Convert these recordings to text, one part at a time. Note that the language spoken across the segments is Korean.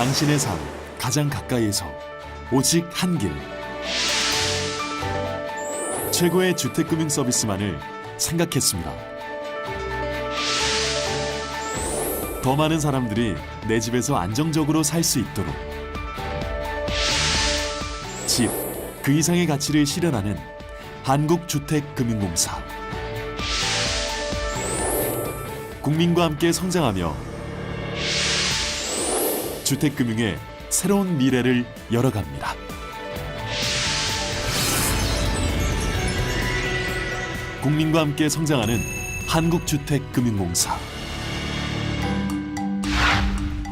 당신의 삶 가장 가까이에서 오직 한 길. 최고의 주택금융 서비스만을 생각했습니다. 더 많은 사람들이 내 집에서 안정적으로 살 수 있도록 집, 그 이상의 가치를 실현하는 한국주택금융공사 국민과 함께 성장하며 주택금융의 새로운 미래를 열어갑니다. 국민과 함께 성장하는 한국주택금융공사.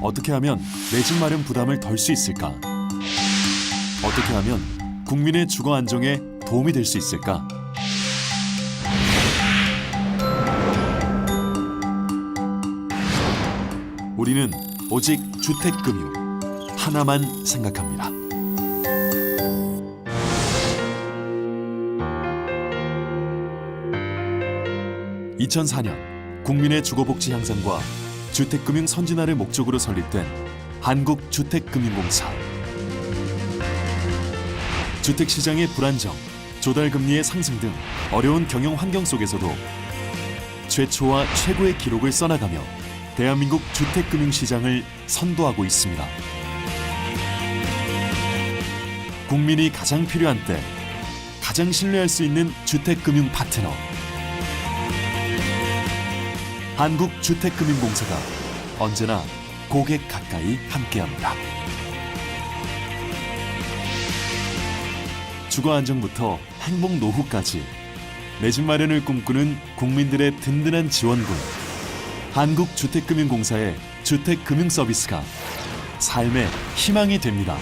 어떻게 하면 내 집 마련 부담을 덜 수 있을까? 어떻게 하면 국민의 주거 안정에 도움이 될 수 있을까? 우리는 오직 주택금융 하나만 생각합니다. (2004년) 국민의 주거복지 향상과 주택금융 선진화를 목적으로 설립된 한국주택금융공사 주택시장의 불안정, 조달금리의 상승 등 어려운 경영 환경 속에서도 최초와 최고의 기록을 써나가며 대한민국 주택금융시장을 선도하고 있습니다. 국민이 가장 필요한 때 가장 신뢰할 수 있는 주택금융 파트너 한국주택금융공사가 언제나 고객 가까이 함께합니다. 주거 안정부터 행복 노후까지 내 집 마련을 꿈꾸는 국민들의 든든한 지원군 한국주택금융공사의 주택금융 서비스가 삶의 희망이 됩니다.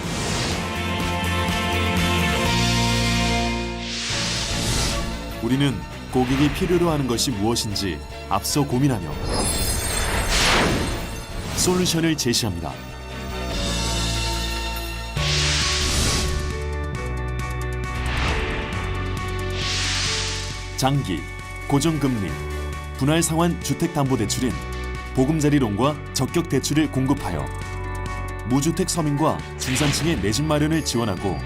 우리는 고객이 필요로 하는 것이 무엇인지 앞서 고민하며 솔루션을 제시합니다. 장기, 고정금리, 분할 상환 주택담보대출인 보금자리론과 적격 대출을 공급하여 무주택 서민과 중산층의 내 집 마련을 지원하고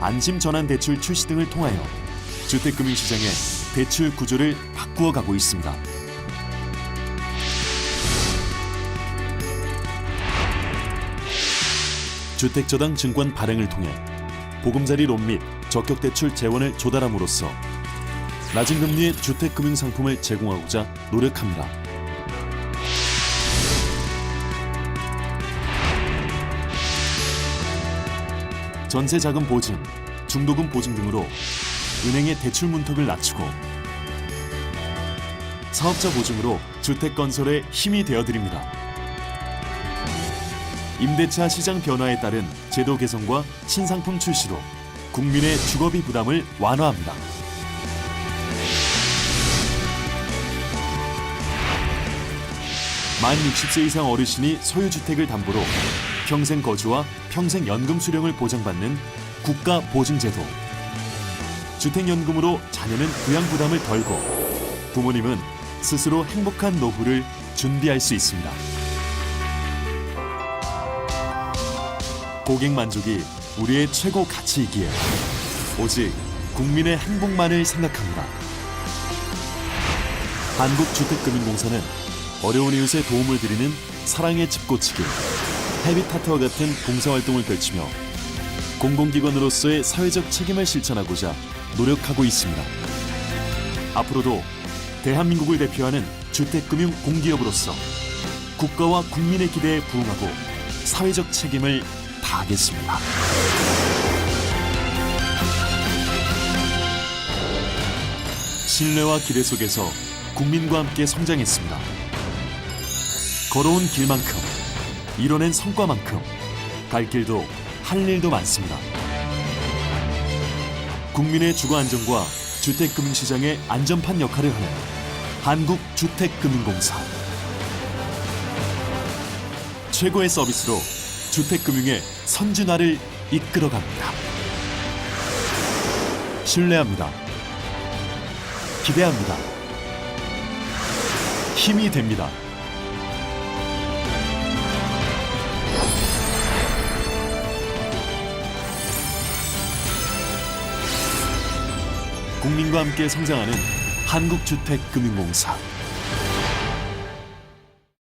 안심 전환 대출 출시 등을 통하여 주택금융 시장의 대출 구조를 바꾸어 가고 있습니다. 주택저당 증권 발행을 통해 보금자리 론 및 적격 대출 재원을 조달함으로써 낮은 금리의 주택금융 상품을 제공하고자 노력합니다. 전세 자금 보증, 중도금 보증 등으로 은행의 대출 문턱을 낮추고 사업자 보증으로 주택 건설에 힘이 되어 드립니다. 임대차 시장 변화에 따른 제도 개선과 신상품 출시로 국민의 주거비 부담을 완화합니다. 만 60세 이상 어르신이 소유주택을 담보로 평생 거주와 평생 연금 수령을 보장받는 국가 보증제도. 주택연금으로 자녀는 부양 부담을 덜고 부모님은 스스로 행복한 노후를 준비할 수 있습니다. 고객 만족이 우리의 최고 가치이기에 오직 국민의 행복만을 생각합니다. 한국주택금융공사는 어려운 이웃에 도움을 드리는 사랑의 집고치기, 헤비타트와 같은 봉사활동을 펼치며 공공기관으로서의 사회적 책임을 실천하고자 노력하고 있습니다. 앞으로도 대한민국을 대표하는 주택금융 공기업으로서 국가와 국민의 기대에 부응하고 사회적 책임을 다하겠습니다. 신뢰와 기대 속에서 국민과 함께 성장했습니다. 걸어온 길만큼, 이뤄낸 성과만큼 갈 길도 할 일도 많습니다. 국민의 주거 안정과 주택금융 시장의 안전판 역할을 하는 한국주택금융공사. 최고의 서비스로 주택금융의 선진화를 이끌어갑니다. 신뢰합니다. 기대합니다. 힘이 됩니다. 국민과 함께 성장하는 한국주택금융공사.